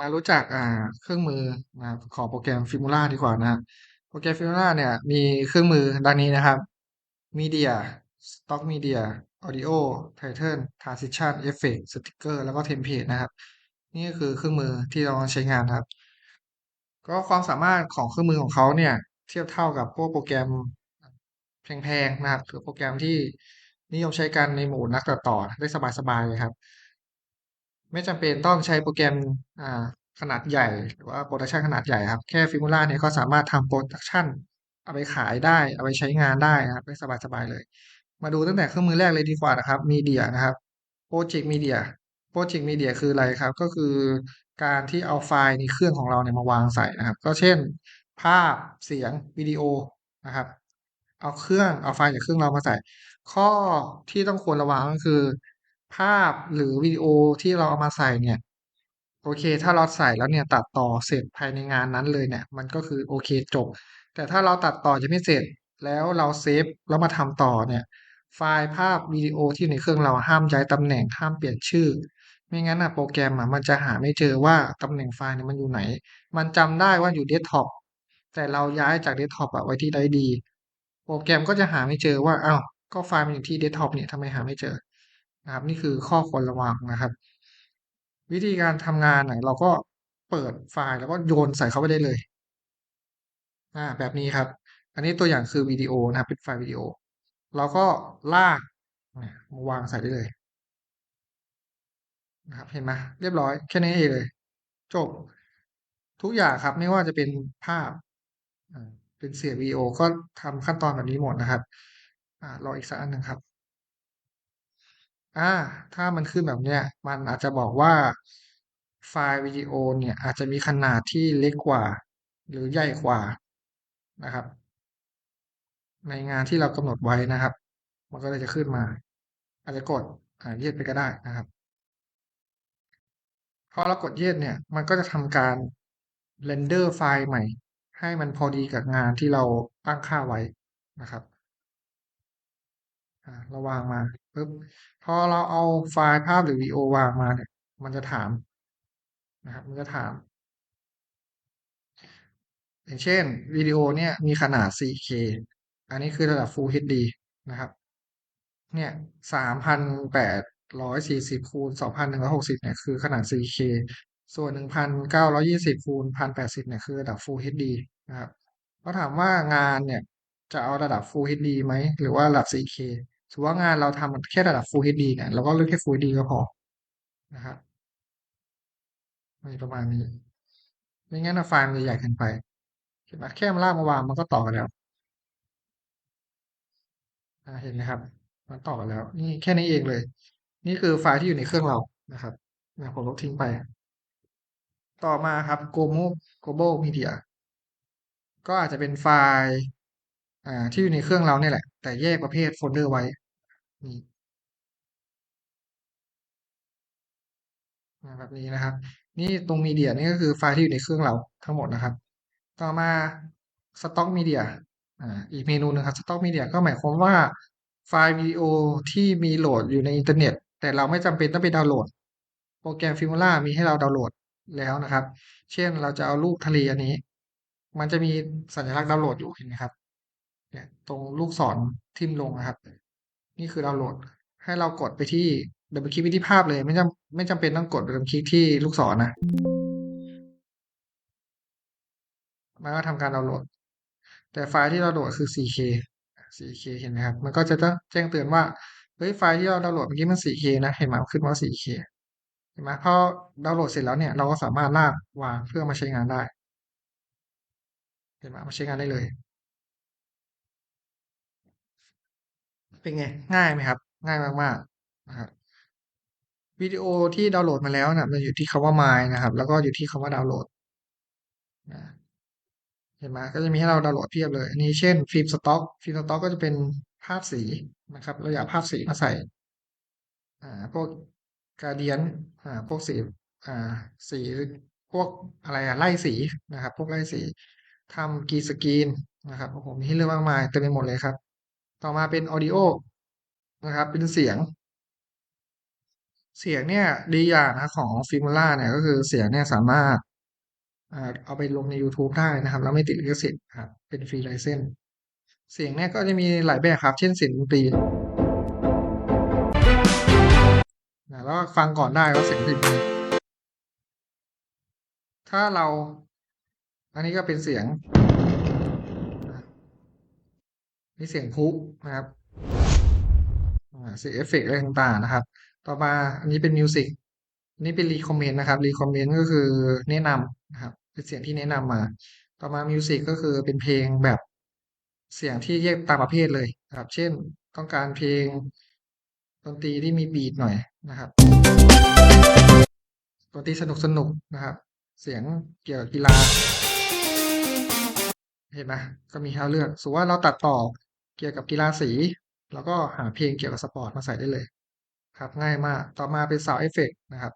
มารู้จักอ่าเครื่องมือนะครับขอโปรแกรม Figma ดีกว่านะโปรแกรม Figma เนี่ย มีเครื่องมือดังนี้นะครับ Media Stock Media Audio Title Transition Effect Sticker แล้วก็ Template นะครับ นี่ก็คือเครื่องมือที่เราใช้งานนะครับ ก็ความสามารถของเครื่องมือของเขาเนี่ย เทียบเท่ากับพวกโปรแกรมแพงๆนะครับหรือโปรแกรมที่นิยมใช้กันในหมู่นักตัดต่อได้สบายๆเลยครับ ไม่จำเป็นต้องใช้โปรแกรมอ่าขนาดใหญ่ หรือว่าโปรดักชันขนาดใหญ่ครับ แค่ Figma เนี่ยก็สามารถทำโปรดักชันเอาไปขายได้ เอาไปใช้งานได้นะครับได้สบายๆเลย มาดูตั้งแต่เครื่องมือแรกเลยดีกว่านะครับ Media นะครับ Project Media Project Media คืออะไรครับ ก็คือการที่เอาไฟล์ในเครื่องของเราเนี่ยมาวางใส่นะครับ ก็เช่น ภาพเสียงวิดีโอนะครับ เอาเครื่องเอาไฟล์จากเครื่องเรามาใส่ ข้อที่ต้องควรระวังก็คือ ภาพหรือวิดีโอที่เราเอามาใส่เนี่ย โอเค ถ้าเราใส่แล้วเนี่ยตัดต่อเสร็จภายในงานนั้นเลยเนี่ย มันก็คือโอเคจบ แต่ถ้าเราตัดต่อยังไม่เสร็จแล้วเราเซฟแล้วมาทำต่อเนี่ย ไฟล์ภาพวิดีโอที่อยู่ในเครื่องเราห้ามย้ายตำแหน่งห้ามเปลี่ยนชื่อ ไม่งั้นอะโปรแกรมอะมันจะหาไม่เจอว่าตำแหน่งไฟล์เนี่ยมันอยู่ไหน มันจำได้ว่าอยู่เดสก์ท็อปแต่เราย้ายจากเดสก์ท็อปอะไว้ที่ไดรฟ์ดี โปรแกรมก็จะหาไม่เจอว่าอ้าวก็ไฟล์มันอยู่ที่เดสก์ท็อปเนี่ยทำไมหาไม่เจอ นะครับ นี่คือข้อควรระวังนะครับ วิธีการทำงานน่ะเราก็เปิดไฟล์แล้วก็โยนใส่เข้าไปได้เลยอ่าแบบนี้ครับ อันนี้ตัวอย่างคือวิดีโอนะครับ เป็นไฟล์วิดีโอ เราก็ลากมาวางใส่ได้เลยนะครับเห็นไหมเรียบร้อยแค่นี้เองเลยจบทุกอย่างครับไม่ว่าจะเป็นภาพเป็นเสียงวิดีโอก็ทำขั้นตอนแบบนี้หมดนะครับอรออีกสักอันหนึ่งครับ อ่า ถ้ามันขึ้นแบบเนี้ย มันอาจจะบอกว่าไฟล์วิดีโอเนี่ยอาจจะมีขนาดที่เล็กกว่า หรือใหญ่กว่านะครับ ในงานที่เรากำหนดไว้นะครับ มันก็เลยจะขึ้นมา อาจจะกดอ่ายืดไปก็ได้นะครับพอเรากดยืดเนี่ย มันก็จะทำการเรนเดอร์ไฟล์ใหม่ ให้มันพอดีกับงานที่เราตั้งค่าไว้นะครับ เราวางมาปุ๊บพอเราเอาไฟล์ภาพหรือวิดีโอวางมาเนี่ย มันจะถามนะครับ มันจะถาม อย่างเช่นวิดีโอเนี่ยมีขนาด 4K อันนี้คือระดับ Full HD นะครับ เนี่ยสามพันแปดร้อยสี่สิบคูณสองพันหนึ่งร้อยหกสิบเนี่ยคือขนาด 4K ส่วนหนึ่งพันเก้าร้อยี่สิบคูณพันแปดสิบเนี่ยคือระดับ Full HD นะครับเขาถามว่างานเนี่ยจะเอาระดับ Full HD ไหม หรือว่าระดับ 4K ถือว่างานเราทำแค่ระดับ Full HD เนี่ยเราก็เลือกแค่ Full HD ก็พอนะครับมีประมาณนี้ไม่งั้นไฟล์มันจะใหญ่เกินไปเห็นไหมแค่มาลากมาวางมันก็ต่อกันแล้วเห็นไหมครับ มันต่อกันแล้ว นี่แค่นี้เองเลย นี่คือไฟล์ที่อยู่ในเครื่องเรานะครับนะผมลบทิ้งไป ต่อมาครับ global global media ก็อาจจะเป็นไฟล์ที่อยู่ในเครื่องเราเนี่ยแหละ แต่แยกประเภทโฟลเดอร์ไว้ แบบนี้นะครับ นี่ตรงมีเดียนี่ก็คือไฟล์ที่อยู่ในเครื่องเราทั้งหมดนะครับ ต่อมาสต็อกมีเดียอีกเมนูนึงครับสต็อกมีเดียก็หมายความว่าไฟล์วิดีโอที่มีโหลดอยู่ในอินเทอร์เน็ต แต่เราไม่จำเป็นต้องไปดาวน์โหลด โปรแกรม Figma มีให้เราดาวน์โหลดแล้วนะครับ เช่นเราจะเอารูปทะเลอันนี้ มันจะมีสัญลักษณ์ดาวน์โหลดอยู่เห็นไหมครับเนี่ยตรงลูกศรทิ่มลงนะครับ นี่คือดาวน์โหลด ให้เรากดไปที่ดับเบิลคลิกไปที่ภาพเลย ไม่จำไม่จำเป็นต้องกดดับเบิลคลิกที่ลูกศรนะมันก็ทำการดาวน์โหลด แต่ไฟล์ที่เราโหลดคือ 4K 4K เห็นไหมครับ มันก็จะต้องแจ้งเตือนว่า เฮ้ยไฟล์ที่เราดาวน์โหลดเมื่อกี้มัน 4K นะ เห็นไหมขึ้นว่า 4K เห็นไหมพอดาวน์โหลดเสร็จแล้วเนี่ย เราก็สามารถลากวางเพื่อมาใช้งานได้ เห็นไหมมาใช้งานได้เลย เป็นไง ง่ายไหมครับ ง่ายมากๆนะครับวิดีโอที่ดาวน์โหลดมาแล้วนะมันอยู่ที่คำว่า my นะครับ แล้วก็อยู่ที่คำว่าดาวน์โหลดนะเห็นไหมก็จะมีให้เราดาวน์โหลดเพียบเลยอันนี้เช่นฟิล์มสต็อกฟิล์มสต็อกก็จะเป็นภาพสีนะครับเราอยากภาพสีมาใส่อ่าพวกกาเดียนอ่าพวกสีอ่าสีพวกอะไรอะไล่สีนะครับ พวกไล่สีทำกีสกรีนนะครับโอ้โหมีให้เลือกมากมายเต็มไปหมดเลยครับ ต่อมาเป็นออดิโอนะครับ เป็นเสียง เสียงเนี่ยดีอย่างนะของฟิมูล่าเนี่ยก็คือเสียงเนี่ยสามารถเอาไปลงใน YouTube ได้นะครับ แล้วไม่ติดลิขสิทธิ์ครับเป็นฟรีไลเซนส์เสียงเนี่ยก็จะมีหลายแบบครับ เช่นเสียงดนตรีนะแล้วฟังก่อนได้ว่าเสียงเป็นยังไงถ้าเรา อันนี้ก็เป็นเสียง นี่เสียงพุนะครับเสียงเอฟเฟกต์อะไรต่างๆนะครับ ต่อมาอันนี้เป็นมิวสิกนนี้เป็นรีคอมเมนต์นะครับรีคอมเมนต์ก็คือแนะนำนะครับเป็นเสียงที่แนะนำมา ต่อมามิวสิกก็คือเป็นเพลงแบบเสียงที่แยกตามประเภทเลยนะครับ เช่นต้องการเพลงดนตรีที่มีบีทหน่อยนะครับดนตรีสนุกสนุกนะครับ เสียงเกี่ยวกับกีฬา เห็นไหมก็มีให้เราเลือกสมมติว่าเราตัดต่อ เกี่ยวกับกีฬาสี แล้วก็หาเพลงเกี่ยวกับสปอร์ตมาใส่ได้เลยครับง่ายมาก ต่อมาเป็น Sound Effect นะครับ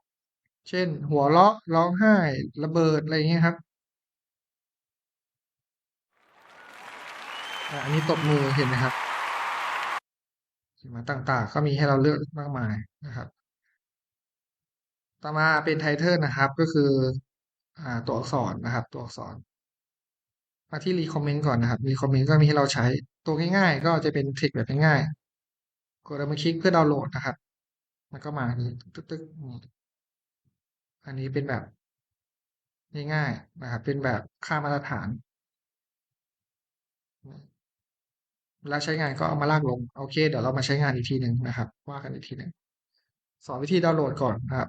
เช่น หัวเราะร้องไห้ระเบิดอะไรอย่างเงี้ยครับอันนี้ตบมือเห็นไหมครับเห็นไหมต่างๆ ก็มีให้เราเลือกมากมายนะครับ ต่อมาเป็นไทเทิลนะครับ ก็คือ อ่าตัวอักษรนะครับ ตัวอักษร มาที่รีคอมเมนต์ก่อนนะครับรีคอมเมนต์ก็มีให้เราใช้ตัวง่ายๆ ก็จะเป็นเทคแบบง่ายๆกดดับเบิลคลิกเพื่อดาวน์โหลดนะครับ มันก็มานี้ตึ๊กๆอันนี้เป็นแบบง่ายๆนะครับ เป็นแบบค่ามาตรฐานเวลาใช้งานก็เอามาลากลง โอเค เดี๋ยวเรามาใช้งานอีกทีหนึ่งนะครับ ว่ากันอีกทีหนึ่งสอนวิธีดาวน์โหลดก่อนนะครับ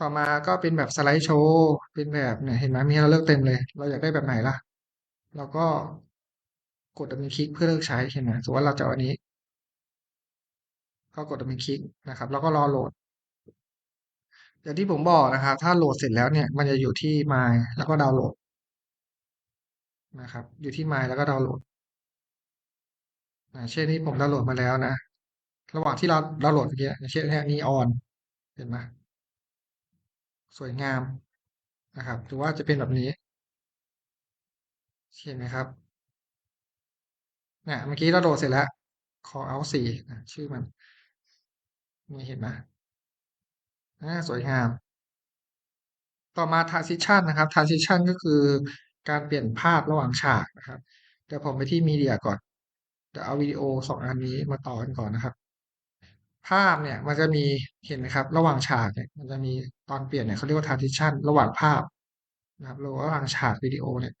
ต่อมาก็เป็นแบบสไลด์โชว์เป็นแบบเนี่ยเห็นไหมมีให้เราเลือกเต็มเลย เราอยากได้แบบไหนล่ะ เราก็กดดับเบิลคลิกเพื่อเลือกใช้เห็นไหมสมมติว่าเราจะเอาอันนี้ ก็กดดับเบิลคลิกนะครับ แล้วก็รอโหลดอย่างที่ผมบอกนะครับ ถ้าโหลดเสร็จแล้วเนี่ย มันจะอยู่ที่ My แล้วก็ดาวน์โหลดนะครับ อยู่ที่ My แล้วก็ดาวน์โหลดนะเช่นนี้ผมดาวน์โหลดมาแล้วนะ ระหว่างที่เราดาวน์โหลดเมื่อกี้เช่นนี่นีออนเห็นไหม สวยงามนะครับหรือว่าจะเป็นแบบนี้เห็นไหมครับเนี่ยเมื่อกี้เราโหลดเสร็จแล้ว call out สี่ชื่อมันนี่เห็นไหมสวยงาม ต่อมา transition นะครับ transition ก็คือการเปลี่ยนภาพระหว่างฉากนะครับ เดี๋ยวผมไปที่มีเดียก่อนเดี๋ยวเอาวิดีโอสองอันนี้มาต่อกันก่อนนะครับ ภาพเนี่ยมันจะมีเห็นไหมครับ ระหว่างฉากเนี่ยมันจะมีตอนเปลี่ยนเนี่ยเขาเรียกว่า transition ระหว่างภาพนะครับระหว่างฉากวิดีโอเนี่ย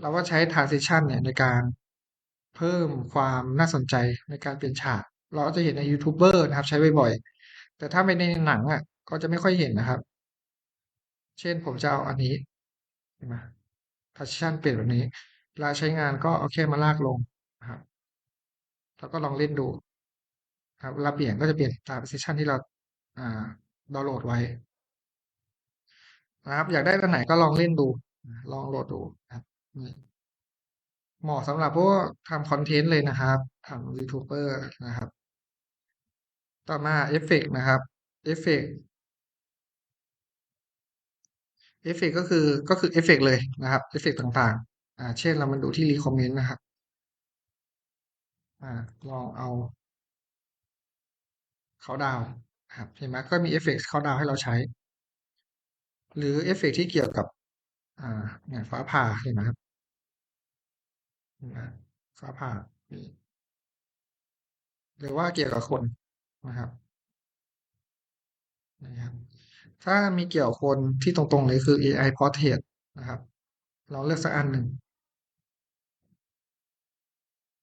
เราก็ใช้ transition เนี่ยในการเพิ่มความน่าสนใจในการเปลี่ยนฉาก เราจะเห็นในยูทูบเบอร์นะครับ ใช้บ่อยๆแต่ถ้าไปในหนังอะ ก็จะไม่ค่อยเห็นนะครับ เช่นผมจะเอาอันนี้เห็นไหม transition เปลี่ยนแบบนี้เวลาใช้งานก็เอาแค่มาลากลงนะครับแล้วก็ลองเล่นดู ครับเวลาเปลี่ยนก็จะเปลี่ยนตาม transition ที่เราอ่าดาวน์โหลดไว้นะครับ อยากได้ตัวไหนก็ลองเล่นดู ลองโหลดดูนะครับเหมาะสำหรับพวกทำคอนเทนต์เลยนะครับทำยูทูบเบอร์นะครับ ต่อมาเอฟเฟกนะครับเอฟเฟกเอฟเฟกก็คือก็คือเอฟเฟกเลยนะครับเอฟเฟกต่างๆ อ่า เช่นเรามาดูที่รีคอมเมนต์นะครับ อ่า ลองเอา เขาดาวครับเห็นไหมก็มีเอฟเฟกต์เขาดาวให้เราใช้ หรือเอฟเฟกที่เกี่ยวกับอ่าเนี่ยฟ้าผ่าเห็นไหมครับฟ้าผ่าหรือว่าเกี่ยวกับคนนะครับนะครับ ถ้ามีเกี่ยวคนที่ตรงๆเลยคือ AI Portrait นะครับ เราเลือกสักอันหนึ่ง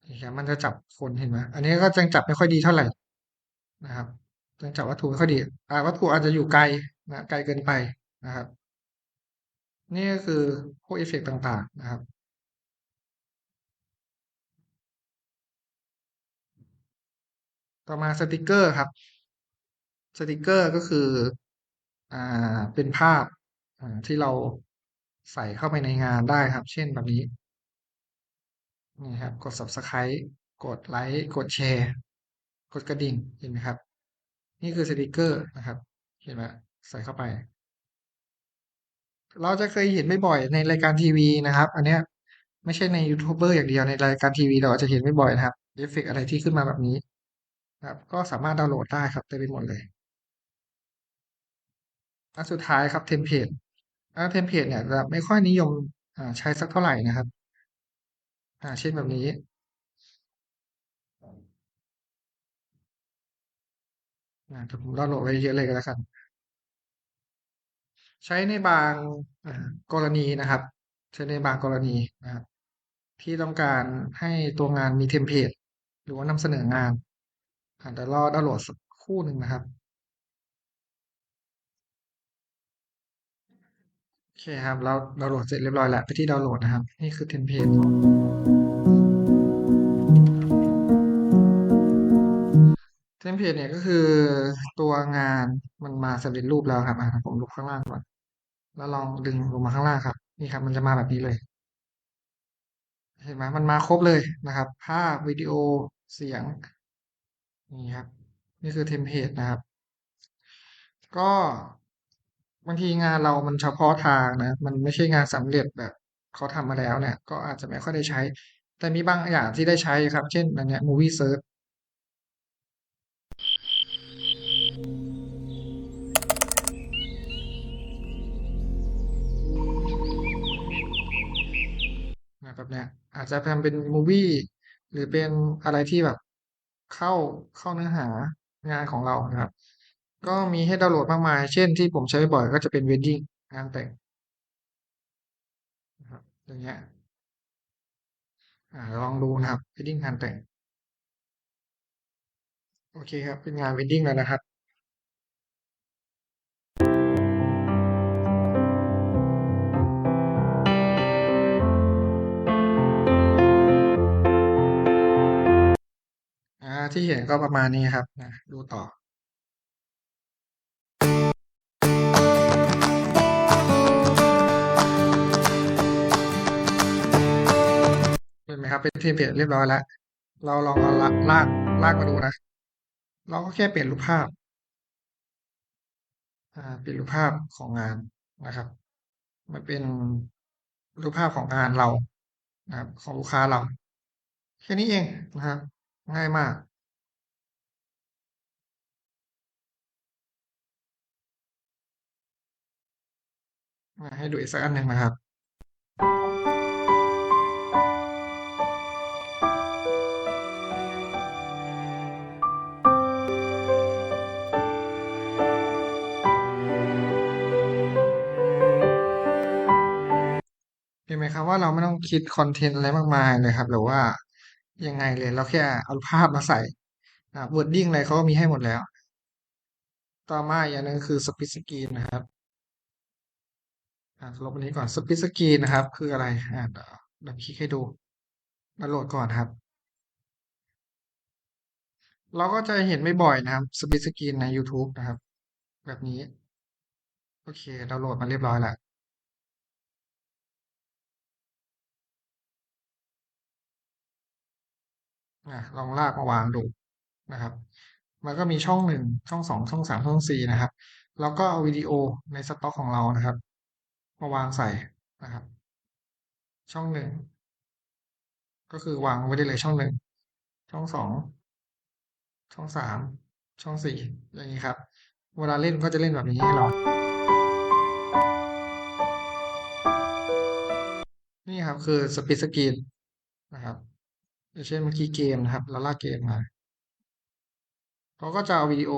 นี่ครับมันจะจับคนเห็นไหมอันนี้ก็ยังจับไม่ค่อยดีเท่าไหร่ นะครับยังจับวัตถุไม่ค่อยดีอ่าวัตถุอาจจะอยู่ไกลนะไกลเกินไปนะครับ นี่ก็คือพวกเอฟเฟกต่างๆนะครับต่อมาสติกเกอร์ครับ สติกเกอร์ก็คืออ่าเป็นภาพอ่าที่เราใส่เข้าไปในงานได้ครับ เช่นแบบนี้นี่ครับ กด subscribe กดไลค์กดแชร์ กดกระดิ่งเห็นไหมครับ นี่คือสติกเกอร์นะครับ เห็นไหมใส่เข้าไป เราจะเคยเห็นไม่บ่อยในรายการทีวีนะครับ อันเนี้ยไม่ใช่ในยูทูบเบอร์อย่างเดียวในรายการทีวีเราจะเห็นไม่บ่อยนะครับเอฟเฟกอะไรที่ขึ้นมาแบบนี้ครับ ก็สามารถดาวน์โหลดได้ครับเต็มไปหมดเลยอันสุดท้ายครับเทมเพลตอันเทมเพลตเนี่ยจะไม่ค่อยนิยมใช้สักเท่าไหร่นะครับอ่าเช่นแบบนี้ นะผมดาวน์โหลดไว้เยอะเลยก็แล้วกัน ใช้ในบางกรณีนะครับ ใช้ในบางกรณีนะครับ ที่ต้องการให้ตัวงานมีเทมเพลตหรือว่านำเสนองานเดี๋ยวรอดาวน์โหลดสักคู่หนึ่งนะครับโอเคครับ เราดาวน์โหลดเสร็จเรียบร้อยแล้วไปที่ดาวน์โหลดนะครับ นี่คือเทมเพลต เทมเพลตเนี่ยก็คือตัวงานมันมาสำเร็จรูปแล้วครับอะผมลบข้างล่างก่อน แล้วลองดึงลงมาข้างล่างครับ นี่ครับ มันจะมาแบบนี้เลย เห็นไหมมันมาครบเลยนะครับ ภาพวิดีโอเสียง นี่ครับ นี่คือเทมเพลตนะครับ ก็บางทีงานเรามันเฉพาะทางนะ มันไม่ใช่งานสำเร็จแบบเขาทำมาแล้วเนี่ย ก็อาจจะไม่ค่อยได้ใช้ แต่มีบางอย่างที่ได้ใช้ครับ เช่นอันเนี้ย Movie Search แบบเนี้ยอาจจะทำเป็นมูวี่หรือเป็นอะไรที่แบบเข้าเข้าเนื้อหางานของเรานะครับ ก็มีให้ดาวน์โหลดมากมาย เช่นที่ผมใช้บ่อยก็จะเป็น wedding งานแต่งนะครับอย่างเงี้ยลองดูนะครับ wedding งานแต่ง โอเคครับ เป็นงาน wedding แล้วนะครับ ที่เห็นก็ประมาณนี้ครับนะดูต่อเห็นไหมครับ เป็นเทมเพลตเรียบร้อยแล้ว เราลองเอาลากลากลากมาดูนะ เราก็แค่เปลี่ยนรูปภาพ อ่าเปลี่ยนรูปภาพของงานนะครับ มันเป็นรูปภาพของงานเรานะครับ ของลูกค้าเรา แค่นี้เองนะครับ ง่ายมาก มาให้ดูอีกสักอันหนึ่งนะครับเห็นไหมครับว่าเราไม่ต้องคิดคอนเทนต์อะไรมากมายเลยครับ หรือว่ายังไงเลยเราแค่เอาภาพมาใส่นะ wording อะไรเขาก็มีให้หมดแล้ว ต่อมาอย่างนึงคือ split screen นะครับ ลบอันนี้ก่อนสปิสกรีนนะครับ คืออะไรอ่าเดี๋ยวคลิกให้ดูดาวน์โหลดก่อนครับ เราก็จะเห็นไม่บ่อยนะครับสปิสกรีนใน YouTube นะครับ แบบนี้ โอเคดาวน์โหลดมาเรียบร้อยแล้วลองลากมาวางดูนะครับ มันก็มีช่องหนึ่งช่องสองช่องสามช่องสี่นะครับ แล้วก็เอาวิดีโอในสต็อกของเรานะครับ มาวางใส่นะครับ ช่องหนึ่งก็คือวางไว้ได้เลยช่องหนึ่งช่องสองช่องสามช่องสี่อย่างนี้ครับ เวลาเล่นก็จะเล่นแบบนี้ให้เรานี่ครับคือสปีดสกรีนนะครับอย่างเช่นเมื่อกี้เกมนะครับเราลากเกมมาเขาก็จะเอาวิดีโอ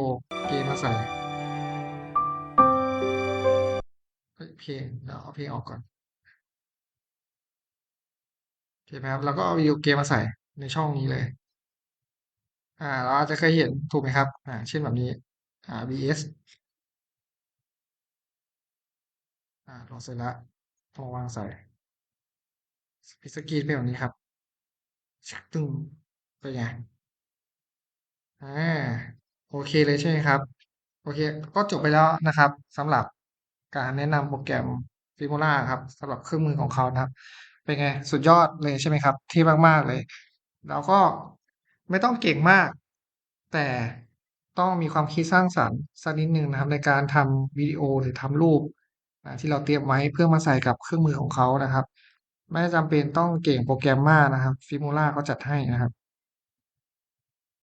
เกมมาใส่ เพลงเอาเพลงออกก่อนโอเคไหมครับแล้วก็เอาวิดีโอเกมมาใส่ในช่องนี้เลย อ่า เราอาจจะเคยเห็นถูกไหมครับ อ่า เช่นแบบนี้ อ่า vs อ่าลงเสร็จแล้วลองวางใส่พิสกีเป็นแบบนี้ครับชักตึงเป็นไงอ่าโอเคเลยใช่ไหมครับ โอเค ก็จบไปแล้วนะครับสำหรับ การแนะนำโปรแกรม Figma ครับสำหรับเครื่องมือของเขานะครับ เป็นไงสุดยอดเลยใช่ไหมครับ ที่มาก ๆ เลย แล้วก็ไม่ต้องเก่งมาก แต่ต้องมีความคิดสร้างสรรค์สักนิดหนึ่งนะครับ ในการทำวิดีโอหรือทำรูปที่เราเตรียมไว้เพื่อมาใส่กับเครื่องมือของเขานะครับ ไม่จำเป็นต้องเก่งโปรแกรมมากนะครับ Figma ก็จัดให้นะครับ